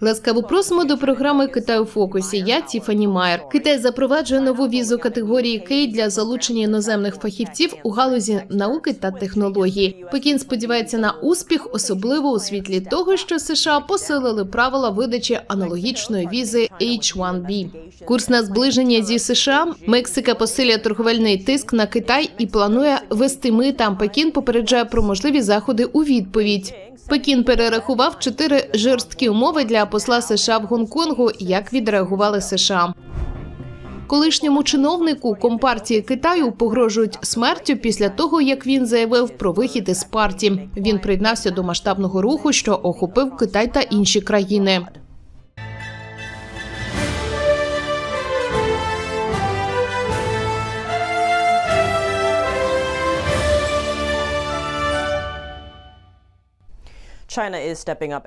Ласкаво просимо до програми Китай у фокусі. Я Тіфані Майер. Китай запроваджує нову візу категорії К для залучення іноземних фахівців у галузі науки та технології. Пекін сподівається на успіх, особливо у світлі того, що США посилили правила видачі аналогічної візи H-1B. Курс на зближення зі США. Мексика посилює торговельний тиск на Китай і планує вести мита. Пекін попереджає про можливі заходи у відповідь. Пекін перерахував чотири жорсткі умови для посла США в Гонконгу. Як відреагували США? Колишньому чиновнику компартії Китаю погрожують смертю після того, як він заявив про вихід із партії. Він приєднався до масштабного руху, що охопив Китай та інші країни.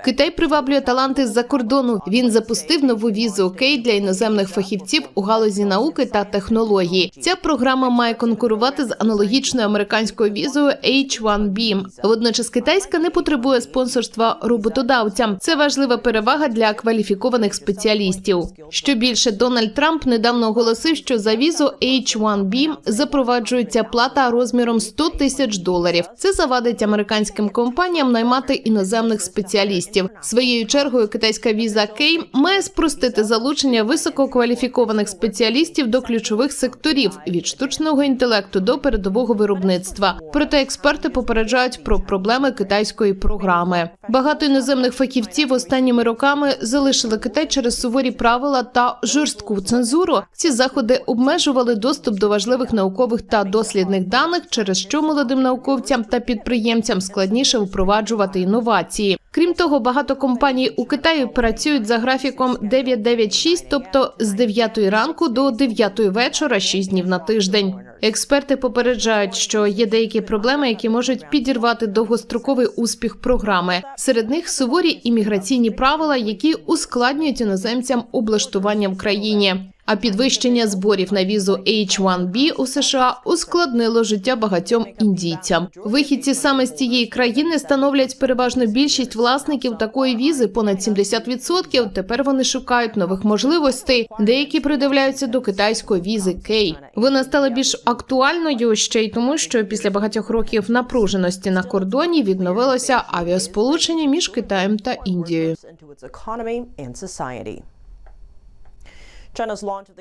Китай приваблює таланти з-за кордону. Він запустив нову візу «Окей» для іноземних фахівців у галузі науки та технології. Ця програма має конкурувати з аналогічною американською візою H-1B. Водночас китайська не потребує спонсорства роботодавця. Це важлива перевага для кваліфікованих спеціалістів. Що більше, Дональд Трамп недавно оголосив, що за візу H-1B запроваджується плата розміром 100 тисяч доларів. Це завадить американським компаніям наймати іноземних спеціалістів. Своєю чергою китайська віза Кей має спростити залучення висококваліфікованих спеціалістів до ключових секторів від штучного інтелекту до передового виробництва. Проте експерти попереджають про проблеми китайської програми. Багато іноземних фахівців останніми роками залишили Китай через суворі правила та жорстку цензуру. Ці заходи обмежували доступ до важливих наукових та дослідних даних, через що молодим науковцям та підприємцям складніше впроваджувати інновації. Крім того, багато компаній у Китаї працюють за графіком 996, тобто з 9 ранку до 9 вечора, 6 днів на тиждень. Експерти попереджають, що є деякі проблеми, які можуть підірвати довгостроковий успіх програми. Серед них суворі імміграційні правила, які ускладнюють іноземцям облаштування в країні. А підвищення зборів на візу H-1B у США ускладнило життя багатьом індійцям. Вихідці саме з цієї країни становлять переважно більшість власників такої візи, понад 70%. Тепер вони шукають нових можливостей. Деякі придивляються до китайської візи Кей. Вона стала більш актуальною ще й тому, що після багатьох років напруженості на кордоні відновилося авіасполучення між Китаєм та Індією.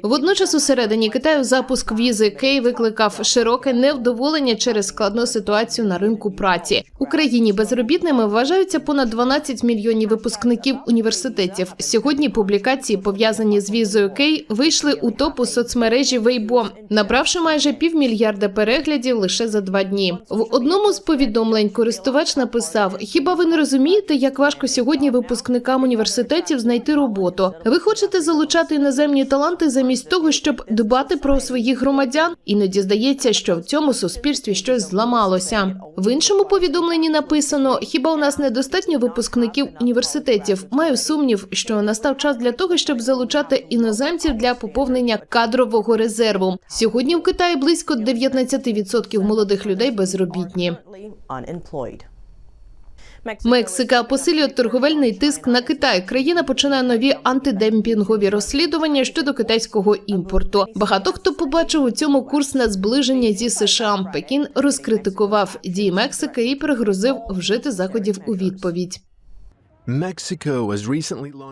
Водночас у середині Китаю запуск візи Кей викликав широке невдоволення через складну ситуацію на ринку праці. Україні безробітними вважаються понад 12 мільйонів випускників університетів. Сьогодні публікації, пов'язані з візою Кей, вийшли у топ у соцмережі Weibo, набравши майже півмільярда переглядів лише за два дні. В одному з повідомлень користувач написав: Хіба ви не розумієте, як важко сьогодні випускникам університетів знайти роботу? Ви хочете залучати іноземні таланти замість того, щоб дбати про своїх громадян? Іноді здається, що в цьому суспільстві щось зламалося. В іншому повідомленні написано: хіба у нас недостатньо випускників університетів? Маю сумнів, що настав час для того, щоб залучати іноземців для поповнення кадрового резерву. Сьогодні в Китаї близько 19% молодих людей безробітні. Мексика посилює торговельний тиск на Китай. Країна починає нові антидемпінгові розслідування щодо китайського імпорту. Багато хто побачив у цьому курс на зближення зі США. Пекін розкритикував дії Мексики і пригрозив вжити заходів у відповідь.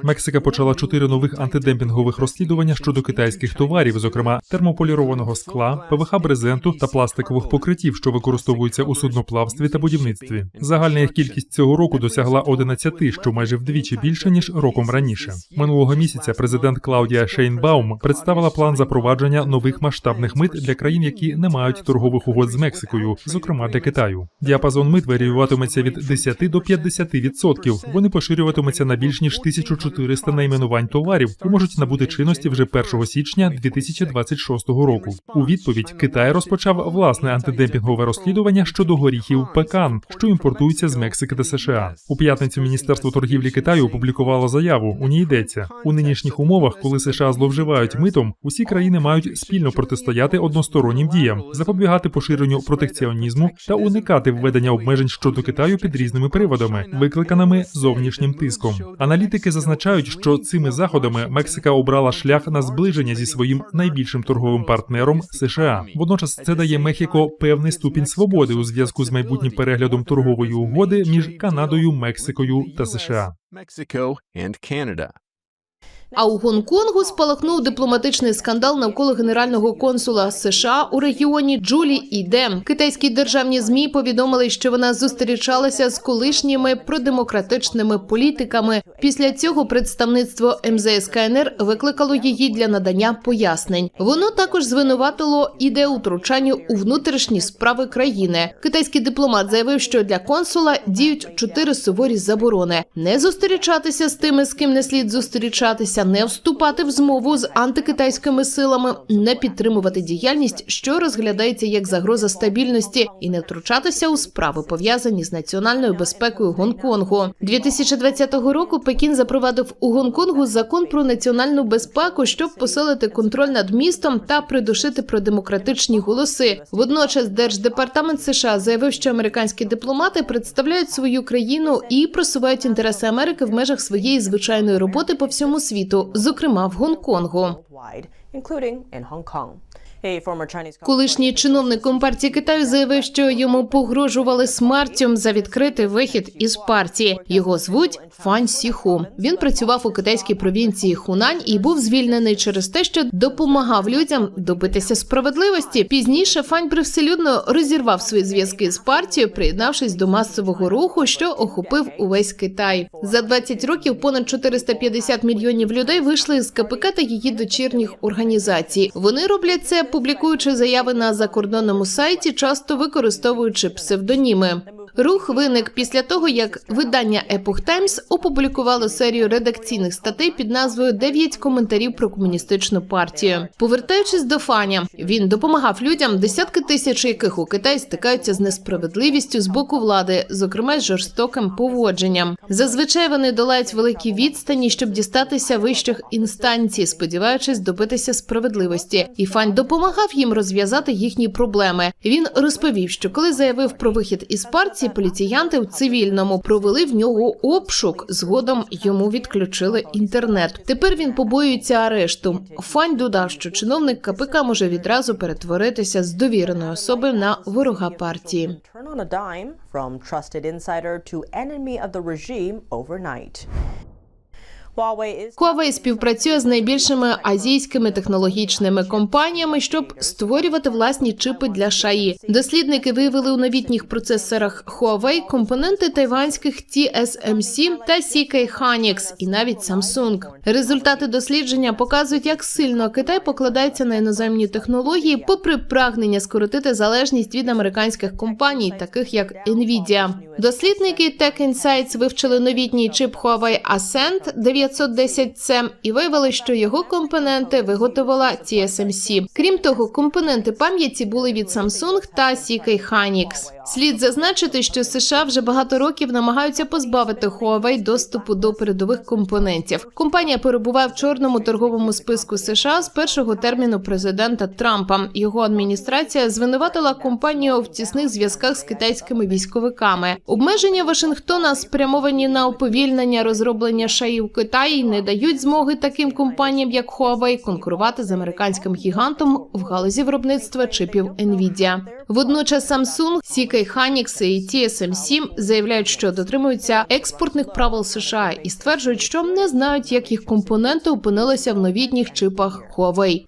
Мексика почала чотири нових антидемпінгових розслідування щодо китайських товарів, зокрема термополірованого скла, ПВХ брезенту та пластикових покриттів, що використовуються у судноплавстві та будівництві. Загальна їх кількість цього року досягла 11, що майже вдвічі більше ніж роком раніше. Минулого місяця президент Клаудія Шейнбаум представила план запровадження нових масштабних мит для країн, які не мають торгових угод з Мексикою, зокрема для Китаю. Діапазон мит варіюватиметься від 10 до 50%. Вони поширюватимуться на більш ніж 1400 найменувань товарів і можуть набути чинності вже 1 січня 2026 року. У відповідь Китай розпочав власне антидемпінгове розслідування щодо горіхів пекан, що імпортуються з Мексики та США. У п'ятницю Міністерство торгівлі Китаю опублікувало заяву. У ній йдеться у нинішніх умовах, коли США зловживають митом, усі країни мають спільно протистояти одностороннім діям, запобігати поширенню протекціонізму та уникати введення обмежень щодо Китаю під різними приводами, викликаними зовнішніми зовнішнім тиском. Аналітики зазначають, що цими заходами Мексика обрала шлях на зближення зі своїм найбільшим торговим партнером США. Водночас це дає Мехіко певний ступінь свободи у зв'язку з майбутнім переглядом торгової угоди між Канадою, Мексикою та США. А у Гонконгу спалахнув дипломатичний скандал навколо генерального консула США у регіоні Джулі Ідем. Китайські державні змі повідомили, що вона зустрічалася з колишніми продемократичними політиками. Після цього представництво МЗС КНР викликало її для надання пояснень. Воно також звинуватило іде у втручанні у внутрішні справи країни. Китайський дипломат заявив, що для консула діють чотири суворі заборони: не зустрічатися з тими, з ким не слід зустрічатися, не вступати в змову з антикитайськими силами, не підтримувати діяльність, що розглядається як загроза стабільності, і не втручатися у справи пов'язані з національною безпекою Гонконгу. 2020 року Пекін запровадив у Гонконгу закон про національну безпеку, щоб посилити контроль над містом та придушити продемократичні голоси. Водночас держдепартамент США заявив, що американські дипломати представляють свою країну і просувають інтереси Америки в межах своєї звичайної роботи по всьому світу, зокрема в Гонконгу. Колишній чиновник компартії Китаю заявив, що йому погрожували смертю за відкритий вихід із партії. Його звуть Фань Сіху. Він працював у китайській провінції Хунань і був звільнений через те, що допомагав людям добитися справедливості. Пізніше Фань привселюдно розірвав свої зв'язки з партією, приєднавшись до масового руху, що охопив увесь Китай. За 20 років понад 450 мільйонів людей вийшли з КПК та її дочірніх організацій. Вони роблять це, публікуючи заяви на закордонному сайті, часто використовуючи псевдоніми. Рух виник після того, як видання Epoch Times опублікувало серію редакційних статей під назвою «9 коментарів про комуністичну партію. Повертаючись до Фаня, він допомагав людям, десятки тисяч яких у Китаї стикаються з несправедливістю з боку влади, зокрема з жорстоким поводженням. Зазвичай вони долають великі відстані, щоб дістатися вищих інстанцій, сподіваючись добитися справедливості. І Фань допомагав їм розв'язати їхні проблеми. Він розповів, що коли заявив про вихід із партії, поліціянти в цивільному провели в нього обшук. Згодом йому відключили інтернет. Тепер він побоюється арешту. Фань додав, що чиновник КПК може відразу перетворитися з довіреної особи на ворога партії. Huawei співпрацює з найбільшими азійськими технологічними компаніями, щоб створювати власні чипи для шаї. Дослідники виявили у новітніх процесорах Huawei компоненти тайванських TSMC та CK Hynix і навіть Samsung. Результати дослідження показують, як сильно Китай покладається на іноземні технології, попри прагнення скоротити залежність від американських компаній, таких як Nvidia. Дослідники Tech Insights вивчили новітній чип Huawei Ascend 910C і виявили, що його компоненти виготовила TSMC. Крім того, компоненти пам'яті були від Samsung та CK Hynix. Слід зазначити, що США вже багато років намагаються позбавити Huawei доступу до передових компонентів. Компанія перебуває в чорному торговому списку США з першого терміну президента Трампа. Його адміністрація звинуватила компанію в тісних зв'язках з китайськими військовиками. Обмеження Вашингтона спрямовані на уповільнення розроблення шаї в Китаї не дають змоги таким компаніям, як Huawei, конкурувати з американським гігантом в галузі виробництва чипів Nvidia. Водночас Samsung, CK Hynix і TSMC заявляють, що дотримуються експортних правил США і стверджують, що не знають, як їх компоненти опинилися в новітніх чипах Huawei.